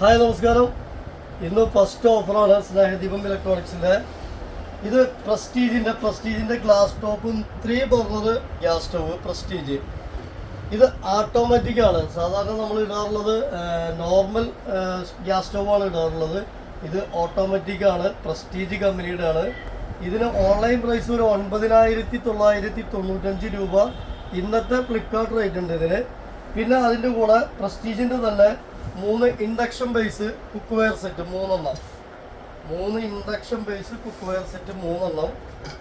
Hi നമസ്കാരം. ഇന്ന് first ഓഫറാണ് സ്നേഹ ദീപം ഇലക്ട്രോണിക്സിന്റെ ഇത് പ്രസ്റ്റീജിന്റെ പ്രസ്റ്റീജിന്റെ ഗ്ലാസ് ടോപ്പും three burner gas stove Prestige ഇത് ഓട്ടോമാറ്റിക് ആണ്. സാധാരണ നമ്മൾ ഇടാറുള്ളത് നോർമൽ ഗ്യാസ് സ്റ്റോവാണ് ഇടാറുള്ളത്. ഇത് ഓട്ടോമാറ്റിക് ആണ് പ്രസ്റ്റീജ് കമ്പനിയുടെ ആണ്. ഇതിന് ഓൺലൈൻ പ്രൈസ് ഒരു ഒൻപതിനായിരത്തി തൊള്ളായിരത്തി തൊണ്ണൂറ്റഞ്ച് രൂപ. ഇന്നത്തെ ഫ്ലിപ്കാർട്ട് റേറ്റ് ഉണ്ട് ഇതിന്. പിന്നെ അതിന്റെ കൂടെ പ്രസ്റ്റീജിന്റെ തന്നെ മൂന്ന് induction base cookware set മൂന്നെണ്ണം. മൂന്ന് induction base cookware set മൂന്നെണ്ണം.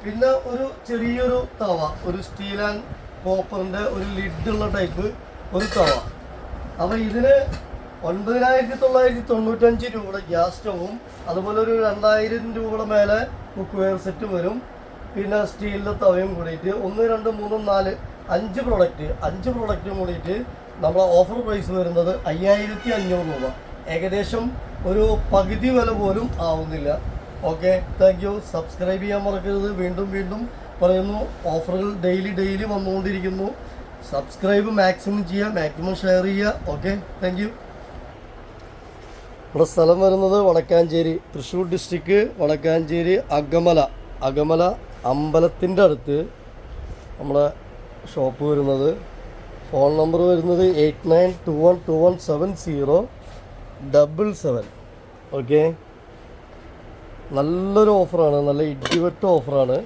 പിന്നെ ഒരു ചെറിയൊരു തവ ഒരു സ്റ്റീൽ ആൻഡ് കോപ്പറിന്റെ ഒരു ലിഡുള്ള ടൈപ്പ് ഒരു തവ. അപ്പോൾ ഇതിന് ഒൻപതിനായിരത്തി തൊള്ളായിരത്തി തൊണ്ണൂറ്റഞ്ച് രൂപയുടെ ഗ്യാസ് സ്റ്റവും അതുപോലെ ഒരു രണ്ടായിരം രൂപയുടെ മേലെ കുക്ക് വെയർ സെറ്റ് വരും. പിന്നെ സ്റ്റീലിന്റെ തവയും കൂടിയിട്ട് ഒന്ന് രണ്ട് മൂന്ന് നാല് അഞ്ച് പ്രൊഡക്റ്റ് അഞ്ച് പ്രൊഡക്റ്റും കൂടിയിട്ട് നമ്മളെ ഓഫർ പ്രൈസ് വരുന്നത് അയ്യായിരത്തി അഞ്ഞൂറ് രൂപ. ഏകദേശം ഒരു പകുതി വില പോലും ആവുന്നില്ല. ഓക്കെ താങ്ക് യു സബ്സ്ക്രൈബ് ചെയ്യാൻ മറക്കരുത്. വീണ്ടും വീണ്ടും പറയുന്നു ഓഫറുകൾ ഡെയിലി ഡെയിലി വന്നുകൊണ്ടിരിക്കുന്നു. സബ്സ്ക്രൈബ് മാക്സിമം ചെയ്യുക മാക്സിമം ഷെയർ ചെയ്യുക. ഓക്കെ താങ്ക് യു ഇവിടെ സ്ഥലം വരുന്നത് വടക്കാഞ്ചേരി തൃശ്ശൂർ ഡിസ്ട്രിക്ട് വടക്കാഞ്ചേരി അകമല. അകമല അമ്പലത്തിന്റെ അടുത്ത് നമ്മുടെ ഷോപ്പ് വരുന്നത്. ഫോൺ നമ്പർ വരുന്നത് eight nine two one two one seven zero double seven. Okay? നല്ലൊരു ഓഫറാണ്. നല്ല ഇടിവെട്ട ഓഫറാണ്.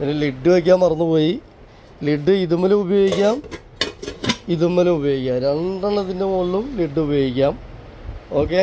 ഇതിന് ലിഡ് വയ്ക്കാൻ മറന്നുപോയി. ലിഡ് ഇതുമ്മലും ഉപയോഗിക്കാം. ഇതുമ്മലും ഉപയോഗിക്കാം. രണ്ടെണ്ണത്തിന്റെ മുകളിലും ലിഡ് ഉപയോഗിക്കാം. ഓക്കെ?